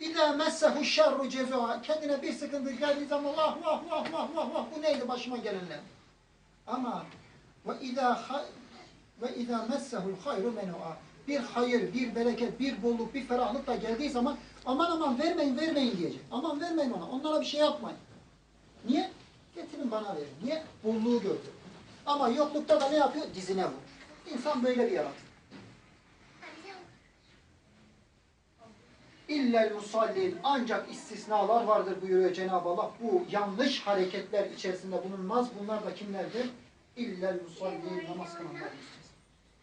İzâ messehu şerru cezâ. Kendine bir sıkıntı geldiği zaman vah vah vah vah vah vah bu neydi başıma gelenler. Ama ve izâ ve izâ messehu'l hayru menû'a. Bir hayır, bir bereket, bir bolluk, bir ferahlık da geldiği zaman aman aman vermeyin vermeyin diyecek. Aman vermeyin ona. Onlara bir şey yapmayın. Niye? Getirin bana verin. Niye? Bolluğu gördü. Ama yoklukta da ne yapıyor? Dizine vurur. İnsan böyle bir yaratık. İllel musallin ancak istisnalar vardır buyuruyor Cenab-ı Allah. Bu yanlış hareketler içerisinde bulunmaz. Bunlar da kimlerdir? İllel musallin namaz kılanlar.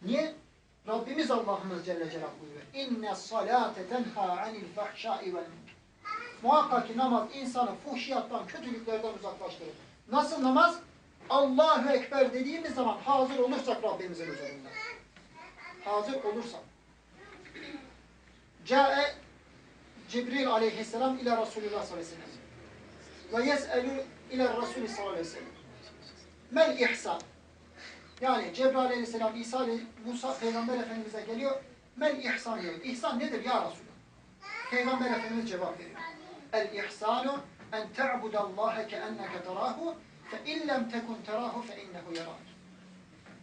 Niye? Rabbimiz Allah'ımız Celle Celaluhu buyuruyor. İnne salate tenha anil fahşai vel. Muhakkak ki namaz insanı fuhşiyattan, kötülüklerden uzaklaştırır. Nasıl namaz? Allahu Ekber dediğimiz zaman hazır olursak Rabbimizin huzurunda. Hazır olursak. Câe Cibril aleyhisselam ile Resulullah sallallahu aleyhi ve sellem. Ve yes'elü ile Resulü sallallahu aleyhi ve sellem. Mel ihsan. Yani Cebrail aleyhisselam İsa Musa peygamber efendimize geliyor. Mel ihsan diyor. İhsan nedir ya Resulullah? Peygamber efendimiz cevap veriyor. El ihsanu en te'budallaha keenneke terahu fe in lem tekun terahu fe innehu yarak.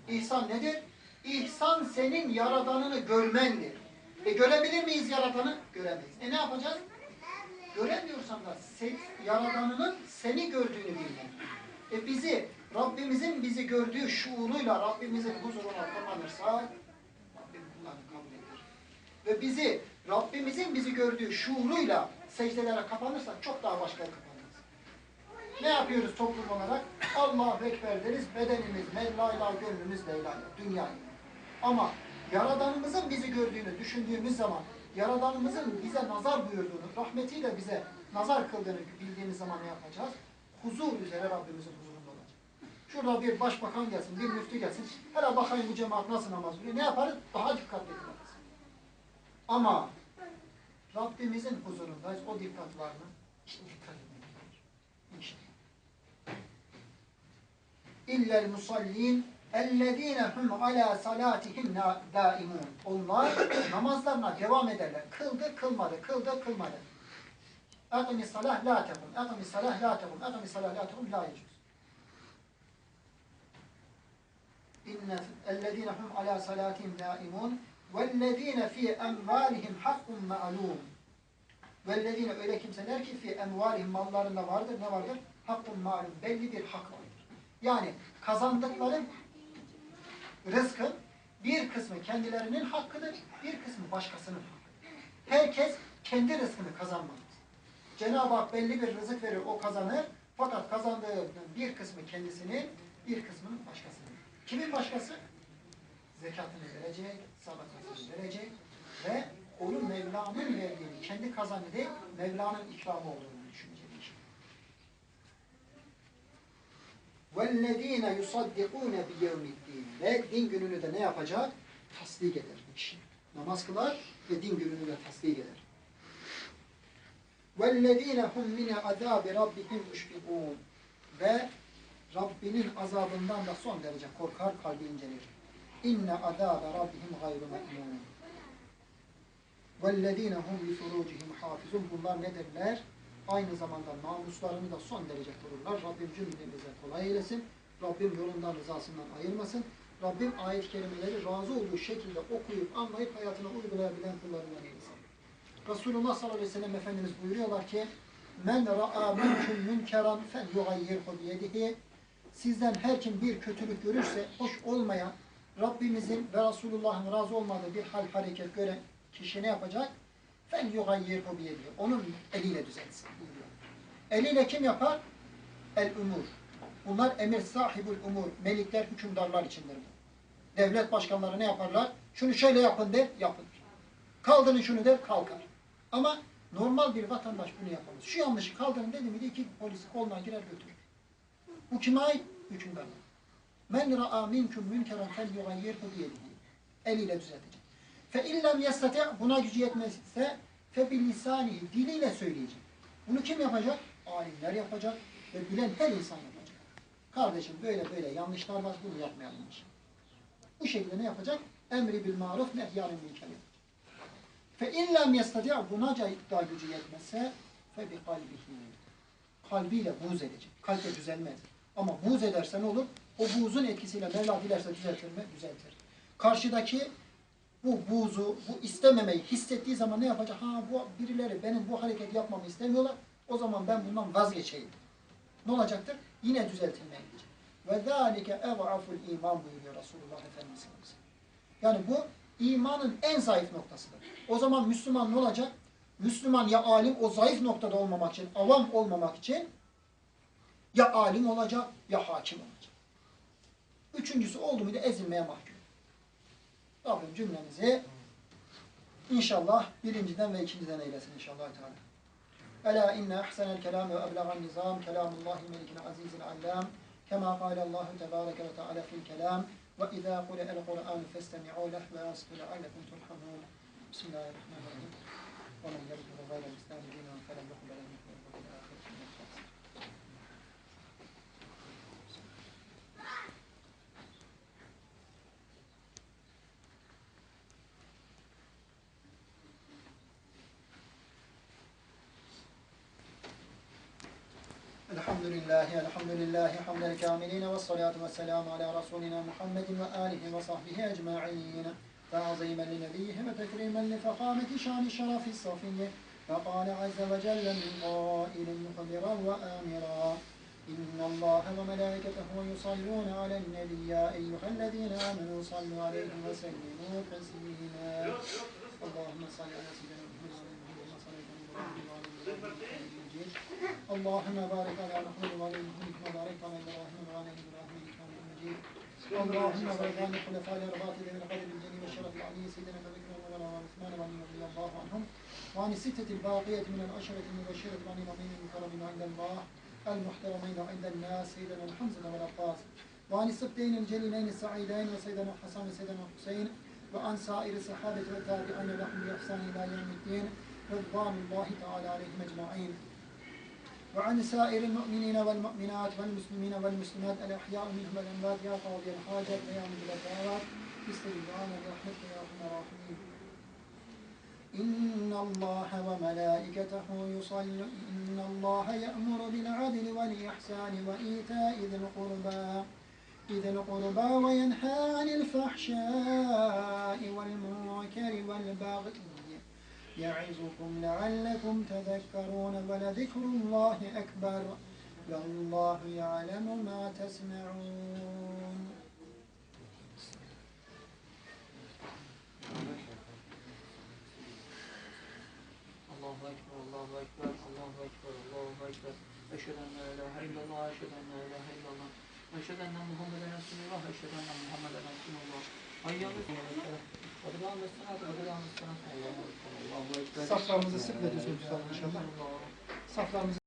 İhsan nedir? İhsan senin yaradanını görmendir. E görebilir miyiz yaradanı? Göremeyiz. E ne yapacağız? Göremiyorsan da sen, yaradanının seni gördüğünü bilmek. E bizi, Rabbimizin bizi gördüğü şuuruyla Rabbimizin huzuruna kapanırsak Rabbim kullarını kabul eder. Ve bizi, Rabbimizin bizi gördüğü şuuruyla secdelere kapanırsak çok daha başka kapanırız. Ne yapıyoruz toplum olarak? Allahu Ekber deriz, bedenimiz Mevla'yla, gönlümüz Leyla'yla, dünyayla. Ama Yaradanımızın bizi gördüğünü düşündüğümüz zaman, Yaradanımızın bize nazar buyurduğunu, rahmetiyle bize nazar kıldığını bildiğimiz zaman ne yapacağız? Huzur üzere Rabbimizin huzurunda olacağız. Şurada bir başbakan gelsin, bir müftü gelsin, hele bakayım bu cemaat nasıl namaz kılıyor, ne yaparız? Daha dikkatli kılarız. Ama Rabbimizin huzurundayız, o dikkat var mı? İşte dikkat gerekir. İnşallah. İllel musallin اَلَّذ۪ينَ هُمْ عَلَى صَلَاتِهِمْ دَائِمُونَ Onlar namazlarına devam ederler. Kıldı, kılmadı, kıldı, kılmadı. اَقِمِ salah la tekum, اَقِمِ salah la tekum, اَقِمِ salah la tekum la yecüz. اِنَّ اَلَّذ۪ينَ هُمْ عَلَى صَلَاتِهِمْ دَائِمُونَ وَالَّذ۪ينَ ف۪ي اَمْوَالِهِمْ حَقٌّ مَعْلُومٌ Vellezine öyle kimseler ki fi emvalihim mallarında vardır. Ne vardır? Hakkun malum. Belli bir hak vardır. Yani kazandıkları rızkın bir kısmı kendilerinin hakkıdır, bir kısmı başkasının. Herkes kendi rızkını kazanmaz. Cenab-ı Hak belli bir rızık verir, o kazanır. Fakat kazandığı bir kısmı kendisinin, bir kısmının başkasının. Kimin başkası? Zekatını verecek, sadakasını verecek ve onun Mevla'nın verdiğini, kendi kazanı değil, Mevla'nın ikramı olduğunu وَالَّذ۪ينَ يُصَدِّقُونَ بِيَوْمِ الدِّينِ Ve din gününü de ne yapacak? Tasdik eder bu kişi. Namaz kılar ve din gününü de tasdik eder. وَالَّذ۪ينَ هُمْ مِنَ عَذَابِ رَبِّهِمْ مُشْفِقُونَ Ve Rabbinin azabından da son derece korkar, kalbi incelir. İnne azâbe rabbihim gayru me'mûn. وَالَّذ۪ينَ هُمْ لِفُرُوجِهِمْ حَافِظُونَ Bunlar nedirler? Aynı zamanda namuslarını da son derece korurlar. Rabbim cümlemize kolay eylesin. Rabbim yolundan rızasından ayırmasın. Rabbim ayet-i kerimeleri razı olduğu şekilde okuyup, anlayıp hayatına uygulayabilen kullarından eylesin. Resulullah sallallahu aleyhi ve sellem Efendimiz buyuruyorlar ki Men ra'a minkum münkeran fel yugayyirhu biyedihi Sizden her kim bir kötülük görürse, hoş olmayan, Rabbimizin ve Resulullah'ın razı olmadığı bir hal hareket gören kişi ne yapacak? Fel yugayyirhu biyedihi Onun eliyle düzeltsin. buyuruyor. Eliyle kim yapar? El umur. Bunlar emir sahibul umur. Melikler, hükümdarlar içindir. Devlet başkanları ne yaparlar? Şunu şöyle yapın der, yapın. Kaldırın şunu der, kalkar. Ama normal bir vatandaş bunu yapamaz. Şu yanlışı kaldırın dedi miydi iki polis koluna girer götürür. Bu kime ait? Hükümdarlar. Men ra'a minkum münkeran fel yugayyirhu biyedihi. Eliyle düzeltecek. Fe illem yestati buna gücü yetmezse fe bilisanihi diliyle söyleyecek. Bunu kim yapacak? Alimler yapacak ve bilen her insan yapacak. Kardeşim böyle böyle yanlışlar var bunu yapmayalım. Bu şekilde ne yapacak? Emri bil maruf nehyanın yapacak. Fe illem yestati' buna iddia gücü yetmezse fe bi kalbihi. Kalbiyle buğz edecek. Kalple düzelmez. Ama buğz ederse ne olur? O buğzun etkisiyle Mevla dilerse düzeltir mi? Düzeltir. Karşıdaki bu buğzu, bu istememeyi hissettiği zaman ne yapacak? Ha bu birileri benim bu hareketi yapmamı istemiyorlar. O zaman ben bundan vazgeçeyim. Ne olacaktır? Yine düzeltilmeye gidecek. Ve zâlike ev'aful iman buyuruyor Resulullah Efendimiz. Yani bu imanın en zayıf noktasıdır. O zaman Müslüman ne olacak? Müslüman ya alim o zayıf noktada olmamak için, avam olmamak için ya alim olacak ya hakim olacak. Üçüncüsü oldu mu da ezilmeye mahkum. Rabbim cümlemizi inşallah birinciden ve ikinciden eylesin inşallah. Teala. ألا إن أحسن الكلام وأبلغ النظام كلام الله ملك العزيز العلام كما قال الله تبارك وتعالى في الكلام وإذا قرأ القرآن فاستمعوا له وأنصتوا لعلكم ترحمون بسم الله الرحمن الرحيم ومن يبلغ غير الإسلام دينا فلن يقبل منه وفي الآخرة من الخاسرين hamdel kamiline ve salatu ve selamu ala Resulina Muhammedin ve alihi ve sahbihi ecma'in. تعظيما لنبيه وتكريما لفخامة شان الشرف الصفي فقال عز وجل من قائل مخبرا وآمرا إن الله وملائكته يصلون على النبي يا أيها الذين آمنوا صلوا عليه وسلموا تسليما اللهم صل على سيدنا محمد وعلى آله وصحبه وسلم وعلى آله المجيد اللهم بارك على محمد وعلى آل محمد كما باركت على إبراهيم وعلى آل إبراهيم إنك حميد مجيد. اللهم بارك على الخلفاء الأربعة ذوي القدر الجليل والشرف العلي سيدنا أبي بكر وعمر وعثمان وعلي رضي الله عنهم. وعن الستة الباقية من العشرة المبشرة وعن الأمين المكرمين عند الله المحترمين عند الناس سيدنا الحمزة والعباس وعن السبتين الجليلين السعيدين وسيدنا الحسن وسيدنا الحسين. وعن سائر الصحابة والتابعين لهم بإحسان إلى يوم الدين رضوان الله تعالى عليهم أجمعين. وعن سائر المؤمنين والمؤمنات والمسلمين والمسلمات الأحياء منهم والأموات يا قاضي الحاجات ويا مجل الدعوات استجدعان برحمتك يا أرحم الراحمين. إن الله وملائكته يصلون إن الله يأمر بالعدل والإحسان وإيتاء ذي القربى. ذي القربى وينهى عن الفحشاء والمنكر والبغي. يعظكم لعلكم تذكرون ولذكر الله أكبر والله يعلم ما تسمعون Allahu Ekber, Allahu Ekber, Allahu Ekber, Allahu Ekber. Eşhedü en la ilahe illallah, eşhedü en la ilahe illallah. Eşhedü enne Muhammeden Resulullah, eşhedü enne Muhammeden Resulullah. Hayyalı Adılan ve sanat, adılan ve sanat. Saflarımızı sık ve düzgün tutalım inşallah. Saflarımızı